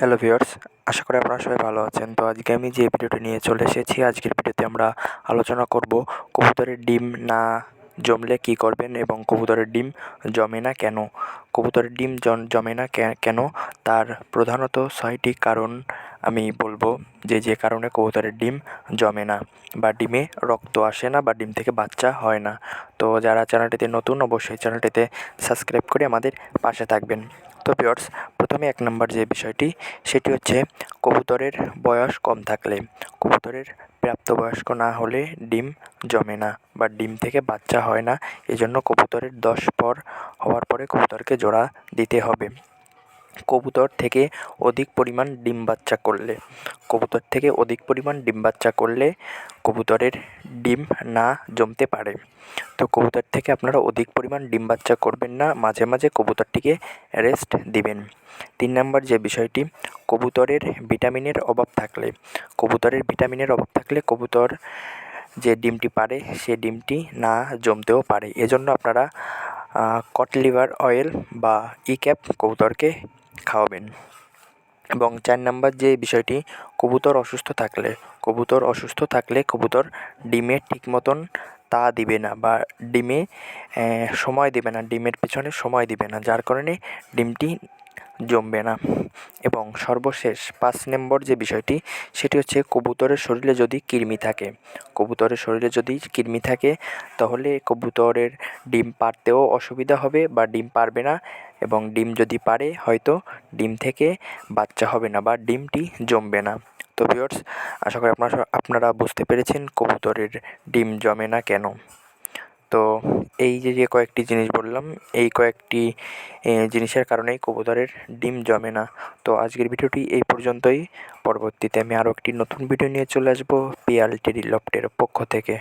Hello viewers আশা করি আপনারা সবাই ভালো আছেন। তো আজকে আমি যে ভিডিওটি নিয়ে চলে এসেছি, আজকের ভিডিওতে আমরা আলোচনা করব কবুতরের ডিম না জমলে কী করবেন এবং কবুতরের ডিম জমে না কেন? কবুতরের ডিম জমে না কেন? তার প্রধানত ছয়টি কারণ আমি বলব, যে যে কারণে কবুতরের ডিম জমে না বা ডিমে রক্ত আসে না বা ডিম থেকে বাচ্চা হয় না। তো যারা চ্যানেলটিতে নতুন, অবশ্যই চ্যানেলটিতে সাবস্ক্রাইব করে আমাদের পাশে থাকবেন। তো ভিউয়ার্স প্রথমে এক নম্বর যে বিষয়টি, সেটি হচ্ছে কবুতরের বয়স কম থাকলে। কবুতরের প্রাপ্তবয়স্ক না হলে ডিম জমে না বা ডিম থেকে বাচ্চা হয় না। এজন্য কবুতরের দশ পর হওয়ার পরে কবুতরকে জোড়া দিতে হবে। কবুতর থেকে অধিক পরিমাণ ডিম বাচ্চা করলে, কবুতর থেকে অধিক পরিমাণ ডিম বাচ্চা করলে কবুতরের ডিম না জমতে পারে। তো কবুতর থেকে আপনারা অধিক পরিমাণ ডিম বাচ্চা করবেন না, মাঝে মাঝে কবুতরটিকে রেস্ট দিবেন। তিন নম্বর যে বিষয়টি, কবুতরের ভিটামিনের অভাব থাকলে, কবুতরের ভিটামিনের অভাব থাকলে কবুতর যে ডিমটি পারে, সে ডিমটি না জমতেও পারে। এজন্য আপনারা কট লিভার অয়েল বা ই ক্যাপ কবুতরকে খাওয়াবেন। এবং চার নাম্বার যে বিষয়টি, কবুতর অসুস্থ থাকলে, কবুতর অসুস্থ থাকলে কবুতর ডিমে ঠিক মতন তা দিবে না বা ডিমে সময় দিবে না, ডিমের পিছনে সময় দিবে না। যার কারণে ডিমটি জমবে না। এবং সর্বশেষ পাঁচ নম্বর যে বিষয়টি, সেটি হচ্ছে কবুতরের শরীরে যদি কৃমি থাকে। কবুতরের শরীরে যদি কৃমি থাকে, তাহলে কবুতরের ডিম পারতেও অসুবিধা হবে বা ডিম পারবে না। এবং ডিম যদি পারে হয়তো ডিম থেকে বাচ্চা হবে না বা ডিমটি জমবে না। তো ভিউয়ার্স আশা করি আপনারা আপনারা বুঝতে পেরেছেন কবুতরের ডিম জমে না কেন। তো এই যে যে কয়েকটি জিনিস বললাম, এই কয়েকটি জিনিসের কারণেই কবুতরের ডিম জমে না। তো আজকের ভিডিওটি এই পর্যন্তই। পরবর্তীতে আমি আরও একটি নতুন ভিডিও নিয়ে চলে আসব, পিয়াল টেরি লফটের পক্ষ থেকে।